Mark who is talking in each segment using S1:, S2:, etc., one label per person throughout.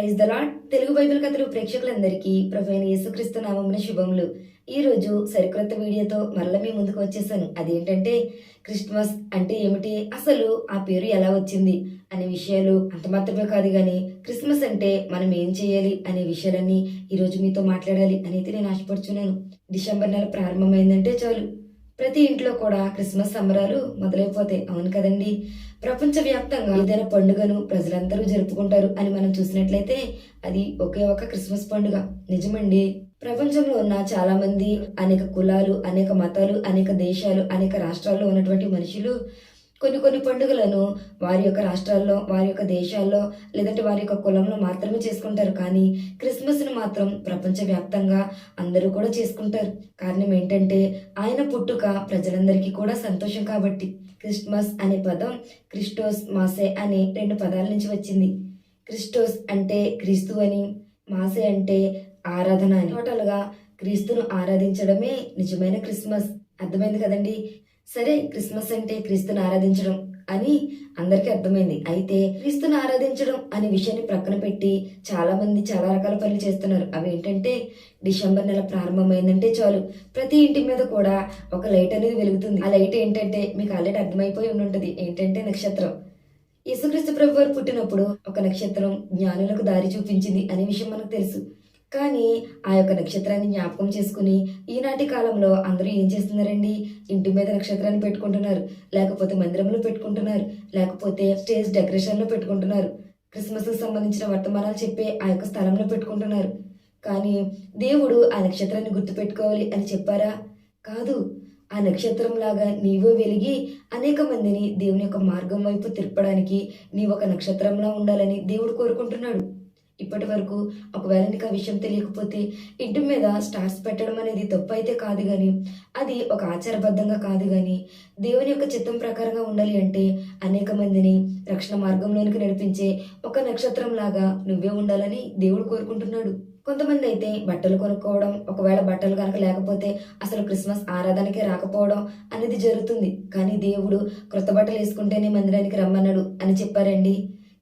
S1: Praise the Lord Telugu Bible కథలు ప్రేక్షకులందరికీ profane యేసుక్రీస్తు నామమున శుభములు. ఈ రోజు సరికొత్త వీడియోతో మరల మీ ముందుకు వచ్చేసాను. అదేంటంటే క్రిస్మస్ అంటే ఏమిటి? అసలు ఆ పేరు ఎలా వచ్చింది? అనే విషయాలు అంత మాత్రమే కాదు కానీ క్రిస్మస్ అంటే మనం ఏం చేయాలి అనే విషయాలన్నీ ఈరోజు మీతో మాట్లాడాలి అనేది నేను ఆశపడుచున్నాను. డిసెంబర్ నెల ప్రారంభమైందంటే చాలు. ప్రతి ఇంట్లో కూడా క్రిస్మస్ సంబరాలు మొదలైపోతాయి అవును కదండి. ప్రపంచవ్యాప్తంగా ఏదైనా పండుగను ప్రజలందరూ జరుపుకుంటారు అని మనం చూసినట్లయితే అది ఒకే ఒక క్రిస్మస్ పండుగ. నిజమండి. ప్రపంచంలో ఉన్న చాలా మంది అనేక కులాలు అనేక మతాలు అనేక దేశాలు అనేక రాష్ట్రాల్లో ఉన్నటువంటి మనుషులు కొన్ని కొన్ని పండుగలను వారి యొక్క రాష్ట్రాల్లో వారి యొక్క దేశాల్లో లేదంటే వారి యొక్క కులంలో మాత్రమే చేసుకుంటారు. కానీ క్రిస్మస్ను మాత్రం ప్రపంచవ్యాప్తంగా అందరూ కూడా చేసుకుంటారు. కారణం ఏంటంటే ఆయన పుట్టుక ప్రజలందరికీ కూడా సంతోషం కాబట్టి. క్రిస్మస్ అనే పదం క్రిస్టోస్ మాసే అనే రెండు పదాల నుంచి వచ్చింది. క్రిస్టోస్ అంటే క్రీస్తు అని మాసే అంటే ఆరాధన అని. టోటల్గా క్రీస్తును ఆరాధించడమే నిజమైన క్రిస్మస్. అర్థమైంది కదండి? సరే క్రిస్మస్ అంటే క్రీస్తుని ఆరాధించడం అని అందరికీ అర్థమైంది. అయితే క్రీస్తుని ఆరాధించడం అనే విషయాన్ని ప్రక్కన పెట్టి చాలా మంది చాలా రకాల పనులు చేస్తున్నారు. అవి ఏంటంటే డిసెంబర్ నెల ప్రారంభమైందంటే చాలు. ప్రతి ఇంటి మీద కూడా ఒక లైట్ అనేది వెలుగుతుంది. ఆ లైట్ ఏంటంటే మీకు ఆల్రెడీ అర్థమైపోయి ఉంటుంది ఏంటంటే నక్షత్రం. యేసుక్రీస్తు ప్రభు వారు పుట్టినప్పుడు ఒక నక్షత్రం జ్ఞానులకు దారి చూపించింది అనే విషయం మనకు తెలుసు. కానీ ఆ యొక్క నక్షత్రాన్ని జ్ఞాపకం చేసుకుని ఈనాటి కాలంలో అందరూ ఏం చేస్తున్నారండి? ఇంటి మీద నక్షత్రాన్ని పెట్టుకుంటున్నారు లేకపోతే మందిరంలో పెట్టుకుంటున్నారు లేకపోతే స్టేజ్ డెకరేషన్లో పెట్టుకుంటున్నారు క్రిస్మస్కి సంబంధించిన వర్తమానాలు చెప్పే ఆ యొక్క స్థలంలో పెట్టుకుంటున్నారు. కానీ దేవుడు ఆ నక్షత్రాన్ని గుర్తుపెట్టుకోవాలి అని చెప్పారా? కాదు. ఆ నక్షత్రంలాగా నీవో నీవు వెలిగి అనేక మందిని దేవుని యొక్క మార్గం వైపు తిరపడానికి నీవు ఒక నక్షత్రంలా ఉండాలని దేవుడు కోరుకుంటున్నాడు. ఇప్పటి వరకు ఒకవేళ నీకు ఆ విషయం తెలియకపోతే ఇంటి మీద స్టార్స్ పెట్టడం అనేది తప్పు అయితే కాదు కానీ అది ఒక ఆచారబద్ధంగా కాదు కానీ దేవుని యొక్క చిత్తం ప్రకారంగా ఉండాలి అంటే అనేక మందిని రక్షణ మార్గంలోనికి నడిపించే ఒక నక్షత్రం లాగా నువ్వే ఉండాలని దేవుడు కోరుకుంటున్నాడు. కొంతమంది అయితే బట్టలు కొనుక్కోవడం ఒకవేళ బట్టలు కనుక లేకపోతే అసలు క్రిస్మస్ ఆరాధనకే రాకపోవడం అనేది జరుగుతుంది. కానీ దేవుడు క్రొత్త బట్టలు వేసుకుంటేనే మందిరానికి రమ్మన్నాడు అని చెప్పారండి.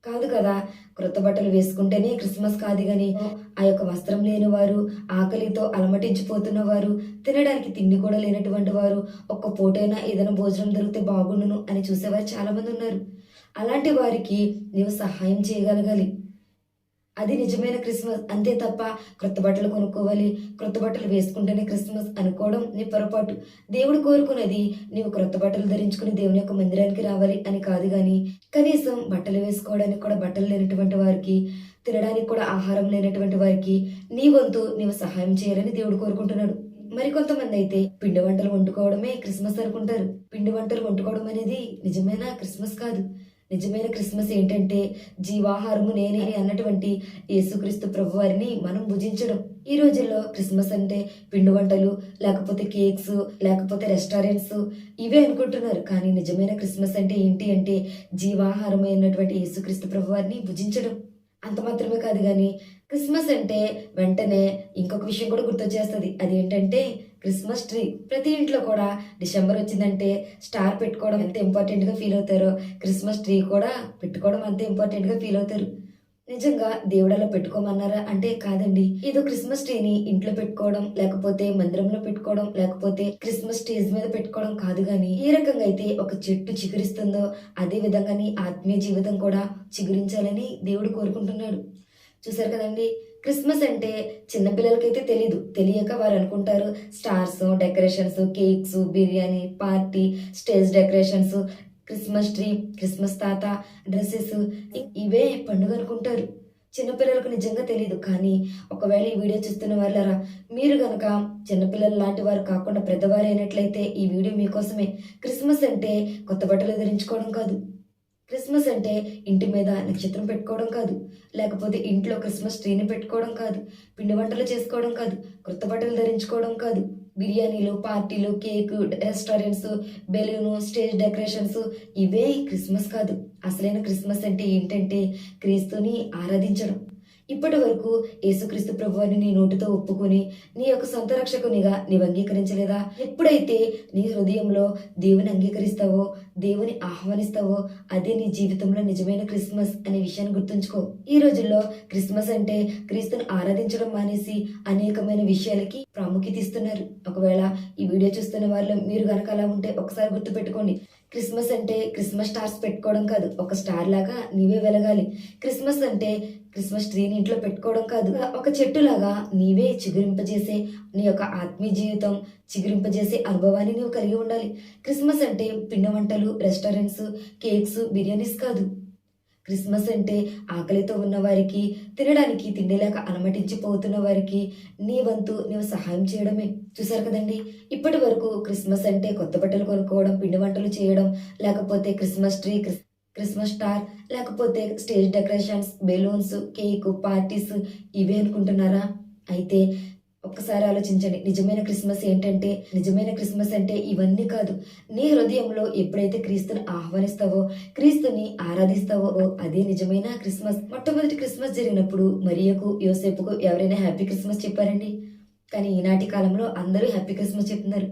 S1: కాదు కదా. క్రొత్త బట్టలు వేసుకుంటేనే క్రిస్మస్ కాదు కానీ ఆ యొక్క వస్త్రం లేని వారు ఆకలితో అలమటించిపోతున్న వారు తినడానికి తిండి కూడా లేనటువంటి వారు ఒక్క పూటైనా ఏదైనా భోజనం దొరికితే బాగుండును అని చూసేవారు చాలామంది ఉన్నారు. అలాంటి వారికి నీవు సహాయం చేయగలగాలి. అది నిజమైన క్రిస్మస్. అంతే తప్ప క్రొత్త బట్టలు కొనుక్కోవాలి. క్రొత్త బట్టలు వేసుకుంటేనే క్రిస్మస్ అనుకోవడం నీ పొరపాటు. దేవుడు కోరుకున్నది నీవు క్రొత్త బట్టలు ధరించుకుని దేవుని యొక్క మందిరానికి రావాలి అని కాదు కానీ కనీసం బట్టలు వేసుకోవడానికి కూడా బట్టలు లేనటువంటి వారికి తినడానికి కూడా ఆహారం లేనటువంటి వారికి నీ వంతు నీవు సహాయం చేయాలని దేవుడు కోరుకుంటున్నాడు. మరి కొంతమంది అయితే పిండి వంటలు వండుకోవడమే క్రిస్మస్ అనుకుంటారు. పిండి వంటలు వండుకోవడం అనేది నిజమైన క్రిస్మస్ కాదు. నిజమైన క్రిస్మస్ ఏంటంటే జీవాహారము నేనే అన్నటువంటి యేసుక్రీస్తు ప్రభు వారిని మనం భుజించడం. ఈ రోజుల్లో క్రిస్మస్ అంటే పిండి వంటలు లేకపోతే కేక్స్ లేకపోతే రెస్టారెంట్స్ ఇవే అనుకుంటున్నారు. కానీ నిజమైన క్రిస్మస్ అంటే ఏంటి అంటే జీవాహారమైనటువంటి యేసుక్రీస్తు ప్రభు వారిని భుజించడం. అంత మాత్రమే కాదు కానీ క్రిస్మస్ అంటే వెంటనే ఇంకొక విషయం కూడా గుర్తొచ్చేస్తుంది. అదేంటంటే క్రిస్మస్ ట్రీ. ప్రతి ఇంట్లో కూడా డిసెంబర్ వచ్చిందంటే స్టార్ పెట్టుకోవడం ఎంత ఇంపార్టెంట్గా ఫీల్ అవుతారో క్రిస్మస్ ట్రీ కూడా పెట్టుకోవడం అంత ఇంపార్టెంట్గా ఫీల్ అవుతారు. నిజంగా దేవుడలా పెట్టుకోమన్నారా? అంటే కాదండి. ఏదో క్రిస్మస్ ట్రీని ఇంట్లో పెట్టుకోవడం లేకపోతే మందిరంలో పెట్టుకోవడం లేకపోతే క్రిస్మస్ స్టేజ్ మీద పెట్టుకోవడం కాదు గాని ఏ రకంగా అయితే ఒక చెట్టు చిగురిస్తుందో అదే విధంగానే ఆత్మీయ జీవితం కూడా చిగురించాలని దేవుడు కోరుకుంటున్నాడు. చూసారు కదండి. క్రిస్మస్ అంటే చిన్నపిల్లలకైతే తెలీదు. తెలియక వారు అనుకుంటారు stars decorations cakes biryani party stage decorations Christmas tree Christmas తాత డ్రెస్సెస్ ఇవే పండుగ అనుకుంటారు. చిన్నపిల్లలకు నిజంగా తెలియదు కానీ ఒకవేళ ఈ వీడియో చూస్తున్న వాళ్ళరా మీరు గనక చిన్నపిల్లలు లాంటి వారు కాకుండా పెద్దవారు అయినట్లయితే ఈ వీడియో మీకోసమే. క్రిస్మస్ అంటే కొత్త బట్టలు ధరించుకోవడం కాదు. క్రిస్మస్ అంటే ఇంటి మీద నక్షత్రం పెట్టుకోవడం కాదు. లేకపోతే ఇంట్లో క్రిస్మస్ ట్రీని పెట్టుకోవడం కాదు. పిండి వంటలు చేసుకోవడం కాదు. కొత్త బట్టలు ధరించుకోవడం కాదు. బిర్యానీలు పార్టీలు cake restaurants balloon stage decorations ఇవే క్రిస్మస్ కాదు. అసలైన క్రిస్మస్ అంటే ఏంటంటే క్రీస్తుని ఆరాధించడం. ఇప్పటి వరకు యేసుక్రీస్తు ప్రభువాన్ని నీ నోటితో ఒప్పుకొని నీ యొక్క సొంత రక్షకునిగా నీవు అంగీకరించలేదా ఎప్పుడైతే నీ హృదయంలో దేవుని అంగీకరిస్తావో దేవుని ఆహ్వానిస్తావో అదే నీ జీవితంలో నిజమైన క్రిస్మస్ అనే విషయాన్ని గుర్తుంచుకో. ఈ రోజుల్లో క్రిస్మస్ అంటే క్రీస్తుని ఆరాధించడం మానేసి అనేకమైన విషయాలకి ప్రాముఖ్యత ఇస్తున్నారు. ఒకవేళ ఈ వీడియో చూస్తున్న వాళ్ళు మీరు గనక అలా ఉంటే ఒకసారి గుర్తుపెట్టుకోండి. క్రిస్మస్ అంటే క్రిస్మస్ స్టార్స్ పెట్టుకోవడం కాదు ఒక స్టార్ లాగా నీవే వెలగాలి. క్రిస్మస్ అంటే క్రిస్మస్ ట్రీని ఇంట్లో పెట్టుకోవడం కాదు ఒక చెట్టు లాగా నీవే చిగురింపజేసే నీ యొక్క ఆత్మీయ జీవితం చిగురింపజేసే అనుభవాన్ని నీవు కలిగి ఉండాలి. క్రిస్మస్ అంటే పిండి వంటలు రెస్టారెంట్స్ కేక్స్ బిర్యానీస్ కాదు. క్రిస్మస్ అంటే ఆకలితో ఉన్నవారికి తినడానికి తిండి లేక అలమటించిపోతున్న వారికి నీ వంతు నీవు సహాయం చేయడమే. చూసారు కదండి? ఇప్పటి వరకు క్రిస్మస్ అంటే కొత్త బట్టలు కొనుక్కోవడం పిండి వంటలు చేయడం లేకపోతే క్రిస్మస్ ట్రీ క్రిస్మస్ స్టార్ లేకపోతే stage decorations balloons cake parties ఇవే అనుకుంటున్నారా? అయితే ఒక్కసారి ఆలోచించండి. నిజమైన క్రిస్మస్ ఏంటంటే నిజమైన క్రిస్మస్ అంటే ఇవన్నీ కాదు. నీ హృదయంలో ఎప్పుడైతే క్రీస్తుని ఆహ్వానిస్తావో క్రీస్తుని ఆరాధిస్తావో అదే నిజమైన క్రిస్మస్. మొట్టమొదటి క్రిస్మస్ జరిగినప్పుడు మరియకు యోసేపుకు ఎవరైనా హ్యాపీ క్రిస్మస్ చెప్పారండి? కానీ ఈనాటి కాలంలో అందరూ హ్యాపీ క్రిస్మస్ చెప్తున్నారు.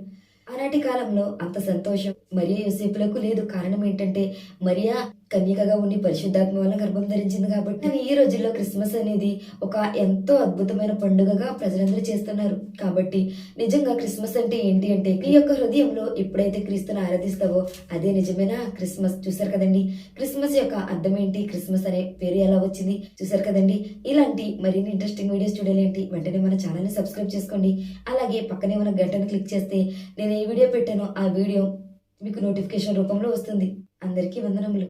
S1: ఆనాటి కాలంలో అంత సంతోషం మరియా యోసేపులకు లేదు. కారణం ఏంటంటే మరియా కన్యకగా ఉండి పరిశుద్ధాత్మ వల్ల గర్భం ధరించింది కాబట్టి ఈ రోజుల్లో క్రిస్మస్ అనేది ఒక ఎంతో అద్భుతమైన పండుగగా ప్రజలందరూ చేస్తున్నారు. కాబట్టి నిజంగా క్రిస్మస్ అంటే ఏంటి అంటే నీ యొక్క హృదయంలో ఎప్పుడైతే క్రీస్తుని ఆరాధిస్తావో అదే నిజమైన? క్రిస్మస్ చూసారు కదండి. క్రిస్మస్ యొక్క అర్థం ఏంటి? క్రిస్మస్ అనే పేరు ఎలా వచ్చింది? చూసారు కదండి. ఇలాంటి మరిన్ని ఇంట్రెస్టింగ్ వీడియోస్ చూడాలేంటి వెంటనే మన ఛానల్ని సబ్స్క్రైబ్ చేసుకోండి. అలాగే పక్కనే ఉన్న గంటను క్లిక్ చేస్తే నేను ఏ వీడియో పెట్టానో ఆ వీడియో మీకు నోటిఫికేషన్ రూపంలో వస్తుంది. అందరికీ వందనములు.